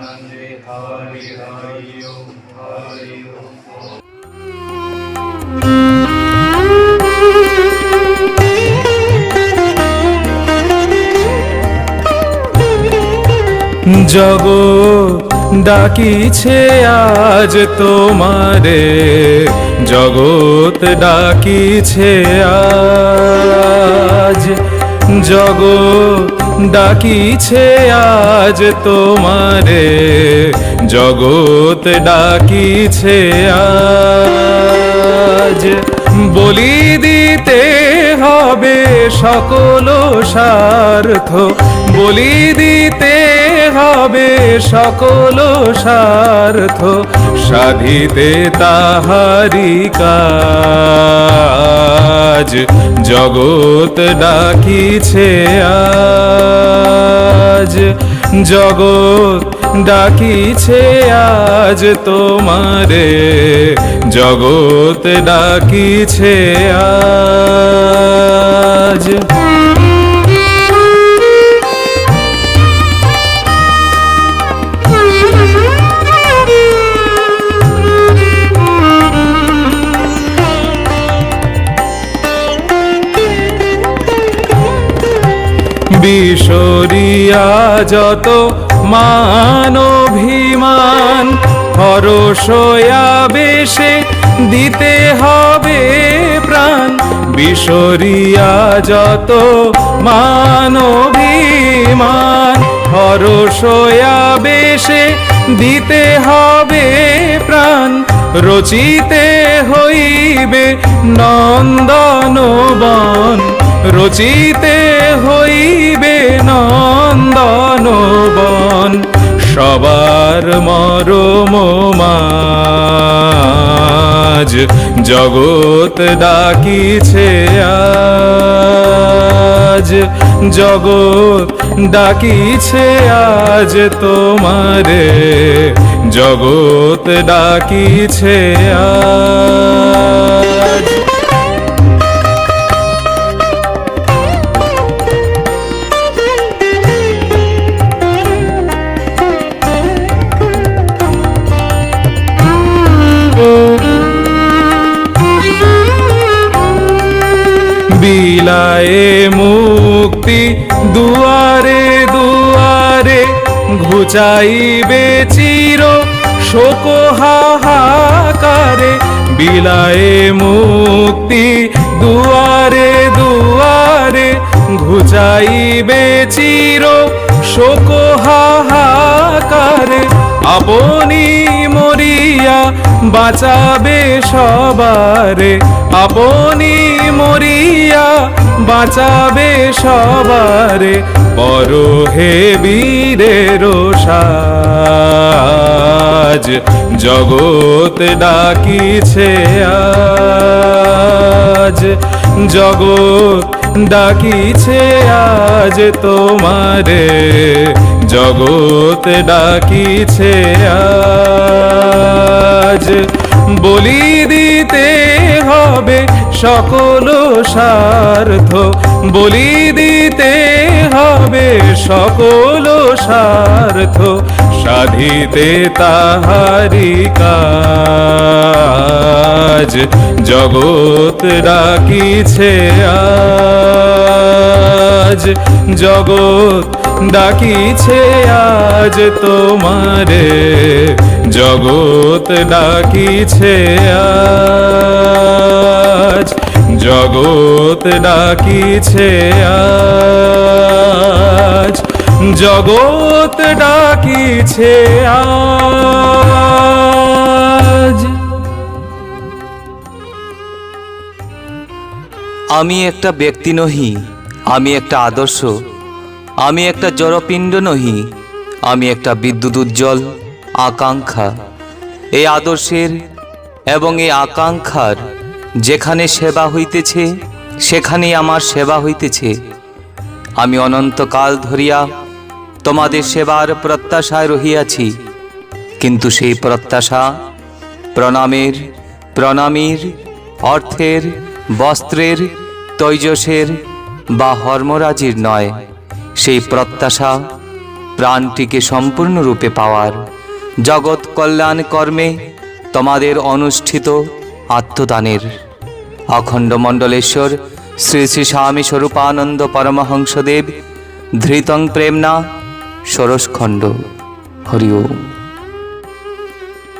परमानन्दे jug ডাকিছে আজ তোমারে। জগৎ ডাকিছে আজ। জগৎ ডাকিছে আজ তোমারে, জগৎ ডাকিছে আজ। বলি দিতে হবে সকল স্বার্থ, বলি দিতে হবে সকল স্বার্থ, সাধিতে তাহারি কাজ। জগৎ ডাকিছে আজ। জগৎ ডাকিছে আজ তোমারে। জগৎ ডাকিছে আজ। বিশরিয়া যত মানভিমান হরসয়া বেশে দিতে হবে প্রাণ। বিশরিয়া যত মানভিমান হরসয়া বেশে দিতে হবে প্রাণ। রচিতে হইবে নন্দনবন রচিতে হইবে নন্দনবন সবার মরম মাজ জগৎ ডাকিছে আজ, জগৎ ডাকিছে আজ তোমারে। জগৎ ডাকিছে আজ। বিলায়ে মুক্তি, দুয়ারে দুয়ারে ঘুচাইবে চির শোক হাহাকারে বিলায়ে মুক্তি, দুয়ারে দুয়ারে ঘুচাইবে চির শোক হাহাকারে আপনি মরিয়া বাঁচাবে সবারে। আপনি মরিয়া বাঁচাবে সবারে। পর হে বীরের সাজ, জগৎ ডাকিছে আজ। জগৎ ডাকিছে আজ তোমারে জগৎ ডাকিছে আজ। বলি দিতে হবে সকল স্বার্থ। বলি দিতে হবে সকল স্বার্থ। সাধিতে তাহারি কাজ। জগৎ ডাকিছে আজ। জগৎ ডাকিছে আজ তোমারে। জগৎ ডাকিছে আজ। জগৎ ডাকিছে আজ। জগৎ ডাকিছে আজ। আমি একটা ব্যক্তি নহি, আমি একটা আদর্শ। আমি একটা জড়পিণ্ড নহি, আমি একটা বিদ্যুৎ উজ্জ্বল আকাঙ্ক্ষা। এই আদর্শের এবং এই আকাঙ্ক্ষার যেখানে সেবা হইতেছে, সেখানেই আমার সেবা হইতেছে। আমি অনন্তকাল ধরিয়া তোমাদের সেবার প্রত্যাশায় রহিয়াছি, কিন্তু সেই প্রত্যাশা প্রণামের, প্রণামীর, অর্থের, বস্ত্রের, তৈজসের বা হর্মরাজির নয়, সেই প্রত্যাশা প্রাণটিকে সম্পূর্ণরূপে পাওয়ার। জগৎ কল্যাণ কর্মে তোমাদের অনুষ্ঠিত আত্মদানের। অখণ্ড মণ্ডলেশ্বর শ্রী শ্রী স্বামী স্বরূপানন্দ পরমহংসদেব ধৃতং প্রেমনা ষোড়শখণ্ড হরি ওম।